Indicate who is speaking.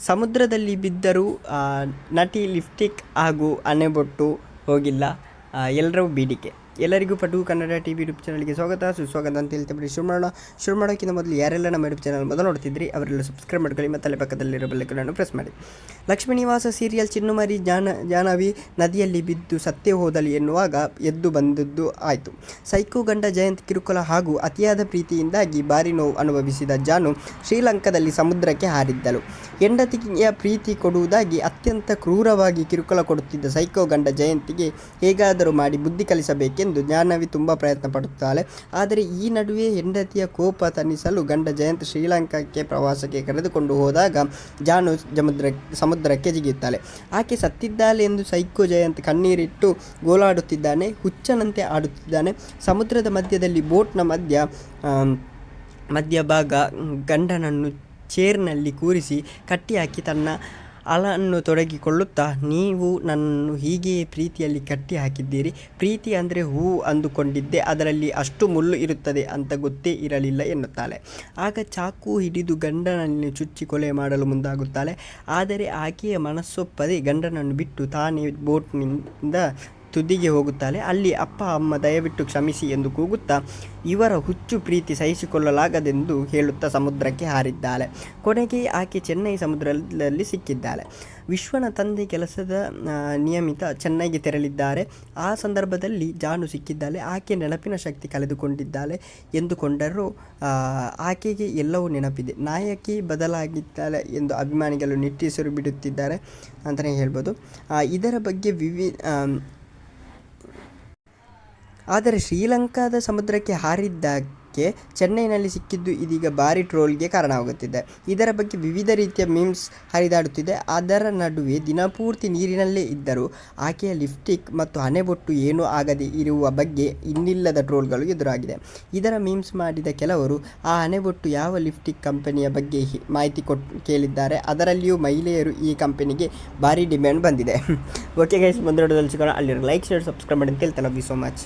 Speaker 1: ಸಮುದ್ರದಲ್ಲಿ ಬಿದ್ದರೂ ನಟಿ ಲಿಪ್ಸ್ಟಿಕ್ ಹಾಗೂ ಹಣೆಬೊಟ್ಟು ಹೋಗಿಲ್ಲ ಎಲ್ಲರೂ ಬೇಡಿಕೆ ಎಲ್ಲರಿಗೂ ಪಟು ಕನ್ನಡ ಟಿ ವಿ ಯೂಟ್ಯೂಬ್ ಚಾನಲ್ಗೆ ಸ್ವಾಗತ, ಸುಸ್ವಾಗತ ಅಂತ ಹೇಳ್ತಾ ಬಿಡಿ. ಶುರು ಮಾಡೋಣ ಶುರು ಮಾಡೋಕ್ಕಿಂತ ಮೊದಲು ಯಾರೆಲ್ಲ ನಮ್ಮ ಯೂಟ್ಯೂಬ್ ಚಾನಲ್ ಮೊದಲು ನೋಡ್ತಿದ್ರಿ, ಅವರೆಲ್ಲ ಸಬ್ಸ್ಕ್ರೈಬ್ ಮಾಡ್ಕೊಳ್ಳಿ ಮತ್ತು ಅಲ್ಲೇ ಪಕ್ಕದಲ್ಲಿರೋ ಬೆಲ್ಲಗಳನ್ನು ಪ್ರೆಸ್ ಮಾಡಿ. ಲಕ್ಷ್ಮೀ ನಿವಾಸ ಸೀರಿಯಲ್ ಚಿನ್ನುಮರಿ ಜಾನ ಜಾನವಿ ನದಿಯಲ್ಲಿ ಬಿದ್ದು ಸತ್ತೇ ಹೋದಲಿ ಎನ್ನುವಾಗ ಎದ್ದು ಬಂದದ್ದು ಆಯಿತು. ಸೈಕೋ ಗಂಡ ಜಯಂತ್ ಕಿರುಕುಳ ಹಾಗೂ ಅತಿಯಾದ ಪ್ರೀತಿಯಿಂದಾಗಿ ಭಾರಿ ನೋವು ಅನುಭವಿಸಿದ ಜಾನು ಶ್ರೀಲಂಕಾದಲ್ಲಿ ಸಮುದ್ರಕ್ಕೆ ಹಾರಿದ್ದಳು. ಹೆಂಡತಿಯ ಪ್ರೀತಿ ಕೊಡುವುದಾಗಿ ಅತ್ಯಂತ ಕ್ರೂರವಾಗಿ ಕಿರುಕುಳ ಕೊಡುತ್ತಿದ್ದ ಸೈಕೋ ಗಂಡ ಜಯಂತಿಗೆ ಹೇಗಾದರೂ ಮಾಡಿ ಬುದ್ಧಿ ಕಲಿಸಬೇಕೆಂದು ಜಾಹ್ನವಿ ತುಂಬ ಪ್ರಯತ್ನ ಪಡುತ್ತಾಳೆ. ಆದರೆ ಈ ನಡುವೆ ಹೆಂಡತಿಯ ಕೋಪ ತಣಿಸಲು ಗಂಡ ಜಯಂತ್ ಶ್ರೀಲಂಕಾಕ್ಕೆ ಪ್ರವಾಸಕ್ಕೆ ಕರೆದುಕೊಂಡು ಹೋದಾಗ ಜಾನು ಸಮುದ್ರ ಸಮುದ್ರಕ್ಕೆ ಜಿಗಿಯುತ್ತಾಳೆ. ಆಕೆ ಸತ್ತಿದ್ದಾಳೆ ಎಂದು ಸೈಕೋ ಜಯಂತ್ ಕಣ್ಣೀರಿಟ್ಟು ಗೋಲಾಡುತ್ತಿದ್ದಾನೆ, ಹುಚ್ಚನಂತೆ ಆಡುತ್ತಿದ್ದಾನೆ. ಸಮುದ್ರದ ಮಧ್ಯದಲ್ಲಿ ಬೋಟ್ನ ಮಧ್ಯ ಮಧ್ಯಭಾಗ ಗಂಡನನ್ನು ಚೇರ್ನಲ್ಲಿ ಕೂರಿಸಿ ಕಟ್ಟಿಹಾಕಿ ತನ್ನ ಅಲನ್ನು ತೊಡಗಿಕೊಳ್ಳುತ್ತಾ, ನೀವು ನನ್ನನ್ನು ಹೀಗೆಯೇ ಪ್ರೀತಿಯಲ್ಲಿ ಕಟ್ಟಿ ಹಾಕಿದ್ದೀರಿ. ಪ್ರೀತಿ ಅಂದರೆ ಹೂ ಅಂದುಕೊಂಡಿದ್ದೆ, ಅದರಲ್ಲಿ ಅಷ್ಟು ಮುಳ್ಳು ಇರುತ್ತದೆ ಅಂತ ಗೊತ್ತೇ ಇರಲಿಲ್ಲ ಎನ್ನುತ್ತಾಳೆ. ಆಗ ಚಾಕು ಹಿಡಿದು ಗಂಡನನ್ನು ಚುಚ್ಚಿ ಕೊಲೆ ಮಾಡಲು ಮುಂದಾಗುತ್ತಾಳೆ. ಆದರೆ ಆಕೆಯ ಮನಸ್ಸೊಪ್ಪದೆ ಗಂಡನನ್ನು ಬಿಟ್ಟು ತಾನೇ ಬೋಟ್ನಿಂದ ತುದಿಗೆ ಹೋಗುತ್ತಾಳೆ. ಅಲ್ಲಿ ಅಪ್ಪ, ಅಮ್ಮ ದಯವಿಟ್ಟು ಕ್ಷಮಿಸಿ ಎಂದು ಕೂಗುತ್ತಾ ಇವರ ಹುಚ್ಚು ಪ್ರೀತಿ ಸಹಿಸಿಕೊಳ್ಳಲಾಗದೆಂದು ಹೇಳುತ್ತಾ ಸಮುದ್ರಕ್ಕೆ ಹಾರಿದ್ದಾಳೆ. ಕೊನೆಗೆ ಆಕೆ ಚೆನ್ನೈ ಸಮುದ್ರದಲ್ಲಿ ಸಿಕ್ಕಿದ್ದಾಳೆ. ವಿಶ್ವನ ತಂದೆ ಕೆಲಸದ ನಿಯಮಿತ ಚೆನ್ನೈಗೆ ತೆರಳಿದ್ದಾರೆ. ಆ ಸಂದರ್ಭದಲ್ಲಿ ಜಾನು ಸಿಕ್ಕಿದ್ದಾಳೆ. ಆಕೆ ನೆನಪಿನ ಶಕ್ತಿ ಕಳೆದುಕೊಂಡಿದ್ದಾಳೆ ಎಂದುಕೊಂಡರೂ ಆಕೆಗೆ ಎಲ್ಲವೂ ನೆನಪಿದೆ. ನಾಯಕಿ ಬದಲಾಗಿದ್ದಾಳೆ ಎಂದು ಅಭಿಮಾನಿಗಳು ನಿಟ್ಟೀಸರು ಬಿಡುತ್ತಿದ್ದಾರೆ ಅಂತಲೇ ಹೇಳ್ಬೋದು. ಇದರ ಬಗ್ಗೆ ವಿವಿ ಆದರೆ ಶ್ರೀಲಂಕಾದ ಸಮುದ್ರಕ್ಕೆ ಹಾರಿದ್ದಕ್ಕೆ ಚೆನ್ನೈನಲ್ಲಿ ಸಿಕ್ಕಿದ್ದು ಇದೀಗ ಭಾರಿ ಟ್ರೋಲ್ಗೆ ಕಾರಣವಾಗುತ್ತಿದೆ. ಇದರ ಬಗ್ಗೆ ವಿವಿಧ ರೀತಿಯ ಮೀಮ್ಸ್ ಹರಿದಾಡುತ್ತಿದೆ. ಅದರ ನಡುವೆ ದಿನಪೂರ್ತಿ ನೀರಿನಲ್ಲೇ ಇದ್ದರೂ ಆಕೆಯ ಲಿಪ್ಸ್ಟಿಕ್ ಮತ್ತು ಹಣೆಬೊಟ್ಟು ಏನೂ ಆಗದೆ ಇರುವ ಬಗ್ಗೆ ಇನ್ನಿಲ್ಲದ ಟ್ರೋಲ್ಗಳು ಎದುರಾಗಿದೆ. ಇದರ ಮೀಮ್ಸ್ ಮಾಡಿದ ಕೆಲವರು ಆ ಹಣೆಬೊಟ್ಟು ಯಾವ ಲಿಪ್ಸ್ಟಿಕ್ ಕಂಪನಿಯ ಬಗ್ಗೆ ಮಾಹಿತಿ ಕೊಟ್ಟು ಕೇಳಿದ್ದಾರೆ. ಅದರಲ್ಲಿಯೂ ಮಹಿಳೆಯರು ಈ ಕಂಪನಿಗೆ ಭಾರಿ ಡಿಮ್ಯಾಂಡ್ ಬಂದಿದೆ. ಓಕೆ ಗೈಸ್ ಮುಂದೆ ಸಿಗೋಣ. ಅಲ್ಲಿರೋ ಲೈಕ್ ಶೇರ್ ಸಬ್ಸ್ಕ್ರೈಬ್ ಮಾಡಿ ಅಂತ ಹೇಳ್ತಾನೆ. So much